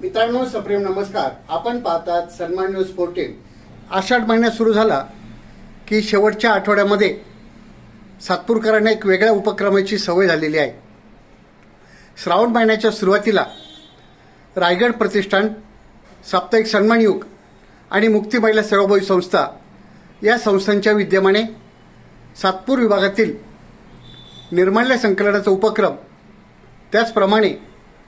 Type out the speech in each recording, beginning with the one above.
मित्रांनो सप्रेम नमस्कार. आपण पाहतात सन्मान न्यूज फोर्टीन आषाढ महिन्यात सुरू झाला की शेवटच्या आठवड्यामध्ये सातपूरकरांना एक वेगळ्या उपक्रमाची सवय झालेली आहे. श्रावण महिन्याच्या सुरुवातीला रायगड प्रतिष्ठान साप्ताहिक सन्मान युग आणि मुक्ती महिला सेवाभावी संस्था या संस्थांच्या विद्यमाने सातपूर विभागातील निर्माल्य संकलनाचा उपक्रम त्याचप्रमाणे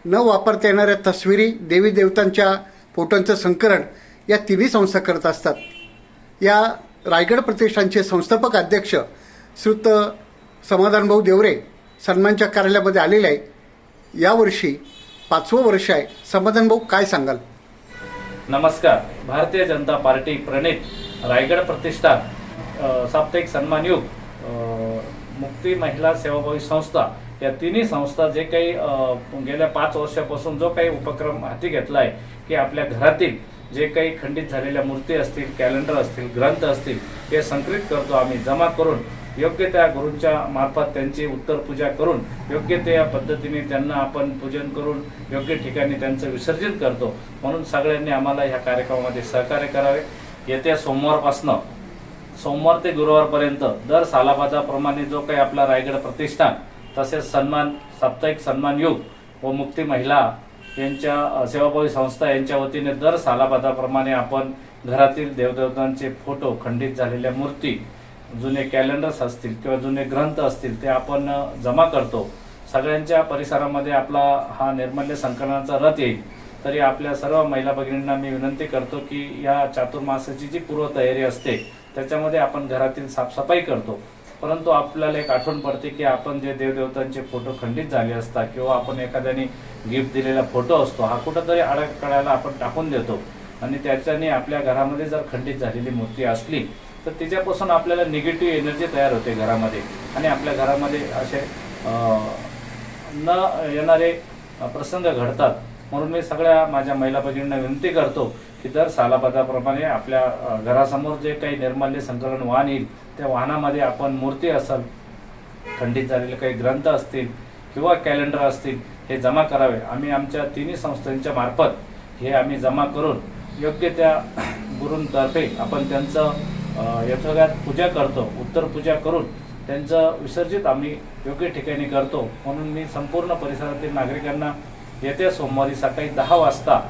न वापरता येणाऱ्या तस्विरी देवी देवतांच्या फोटोंचं संकलन या तिन्ही संस्था करत असतात. या रायगड प्रतिष्ठानचे संस्थापक अध्यक्ष श्रुत समाधानभाऊ देवरे सन्मानच्या कार्यालयामध्ये आलेले आहे यावर्षी पाचवं वर्ष आहे. समाधानभाऊ काय सांगाल? नमस्कार. भारतीय जनता पार्टी प्रणित रायगड प्रतिष्ठान साप्ताहिक सन्मान युग मुक्ती महिला सेवाभावी संस्था या तिन्ही संस्था जे काही गेल्या पाच वर्षापासून जो काही उपक्रम हाती घेतला आहे की आपल्या घरातील जे काही खंडित झालेल्या मूर्ती असतील कॅलेंडर असतील ग्रंथ असतील हे संकलित करतो आम्ही. जमा करून योग्य त्या गुरूंच्या मार्फत त्यांची उत्तर पूजा करून योग्य त्या पद्धतीने त्यांना आपण पूजन करून योग्य ठिकाणी त्यांचं विसर्जन करतो. म्हणून सगळ्यांनी आम्हाला ह्या कार्यक्रमामध्ये सहकार्य करावे. येत्या सोमवारपासनं सोमवार ते गुरुवारपर्यंत दर सालाबादाप्रमाणे जो काही आपला रायगड प्रतिष्ठान तसेच सन्मान साप्ताहिक सन्मान युग व मुक्ती महिला यांच्या सेवाभावी संस्था यांच्या वतीने दर सालाबादाप्रमाणे आपण घरातील देवदेवतांचे फोटो खंडित झालेल्या मूर्ती जुने कॅलेंडर्स असतील किंवा जुने ग्रंथ असतील ते आपण जमा करतो. सगळ्यांच्या परिसरामध्ये आपला हा निर्मल्य संकलनाचा रथ येईल. तरी आपल्या सर्व महिला भगिनींना मी विनंती करतो की या चातुर्मासाची जी पूर्वतयारी असते त्याच्यामध्ये आपण घरातील साफसफाई करतो. परंतु आपल्याला एक आठवण पडते की आपण जे देवदेवतांचे फोटो खंडित झाले असतात किंवा आपण एखाद्याने गिफ्ट दिलेला फोटो असतो हा कुठंतरी अडकळायला आपण टाकून देतो. आणि त्याच्याने आपल्या घरामध्ये जर खंडित झालेली मूर्ती असली तर तिच्यापासून आपल्याला निगेटिव्ह एनर्जी तयार होते घरामध्ये. आणि आपल्या घरामध्ये असे न येणारे प्रसंग घडतात. म्हणून मी सगळ्या माझ्या महिला भगिनींना विनंती करतो की दर सालाबादाप्रमाणे आपल्या घरासमोर जे काही निर्माल्य संकलन वाहन येईल त्या वाहनामध्ये आपण मूर्ती असेल खंडित झालेले काही ग्रंथ असतील किंवा कॅलेंडर असतील हे जमा करावे. आम्ही आमच्या तिन्ही संस्थांच्या मार्फत हे आम्ही जमा करून योग्य त्या गुरूंतर्फे आपण त्यांचं यथोगात पूजा करतो उत्तर पूजा करून त्यांचं विसर्जित आम्ही योग्य ठिकाणी करतो. म्हणून मी संपूर्ण परिसरातील नागरिकांना येत्या सोमवारी सकाळी दहा वाजता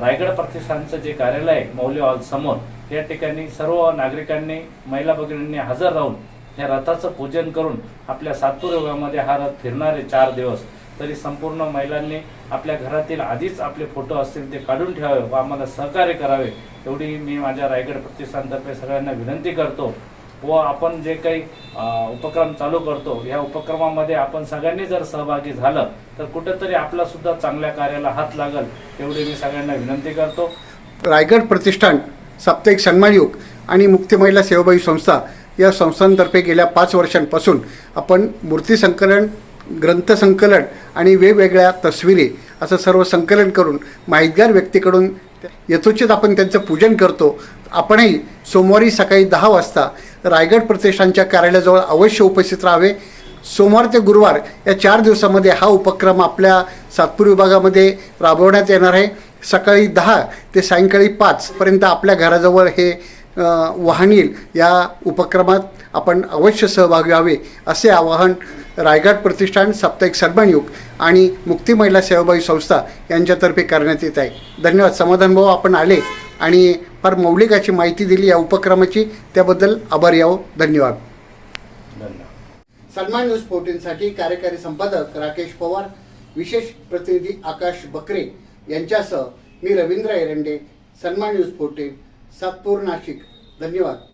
रायगड प्रतिष्ठानचं जे कार्यालय आहे मौल्य हॉल समोर या ठिकाणी सर्व नागरिकांनी महिला भगिनींनी हजर राहून या रथाचं पूजन करून आपल्या सातपूर योगामध्ये हा रथ फिरणारे चार दिवस तरी संपूर्ण महिलांनी आपल्या घरातील आधीच आपले फोटो असतील ते काढून ठेवावे व आम्हाला सहकार्य करावे एवढी मी माझ्या रायगड प्रतिष्ठानतर्फे सगळ्यांना विनंती करतो. व आपण जे काही उपक्रम चालू करतो या उपक्रमामध्ये आपण सगळ्यांनी जर सहभागी झालं तर कुठेतरी आपला सुद्धा चांगल्या कार्याला हात लागल एवढी मी सगळ्यांना विनंती करतो. रायगड प्रतिष्ठान साप्ताहिक सन्मानयुग आणि मुक्ती महिला सेवाभावी संस्था या संस्थांतर्फे गेल्या पाच वर्षांपासून आपण मूर्ती संकलन ग्रंथ संकलन आणि वेगवेगळ्या तस्विरी असं सर्व संकलन करून माहितगार व्यक्तीकडून यथोचित आपण त्यांचं पूजन करतो. आपणही सोमवारी सकाळी दहा वाजता रायगड प्रतिष्ठानच्या कार्यालयाजवळ अवश्य उपस्थित राहावे. सोमवार ते गुरुवार या चार दिवसामध्ये हा उपक्रम आपल्या सातपूर विभागामध्ये राबवण्यात येणार आहे. सकाळी दहा ते सायंकाळी पाचपर्यंत आपल्या घराजवळ हे वाहन येईल. या उपक्रमात आपण अवश्य सहभागी व्हावे असे आवाहन रायगड प्रतिष्ठान साप्ताहिक सन्मान आणि मुक्ती महिला सेवाभावी संस्था यांच्यातर्फे करण्यात येत आहे. धन्यवाद. समाधान भाऊ आपण आले आणि फार मौलिक अशी माहिती दिली या उपक्रमाची. त्याबद्दल आभार यावं धन्यवाद धन्यवाद. सन्मान न्यूज फोर्टीनसाठी कार्यकारी संपादक राकेश पवार विशेष प्रतिनिधी आकाश बकरे यांच्यासह मी रवींद्र एरंडे सन्मान न्यूज फोर्टीन सातपूर नाशिक. धन्यवाद.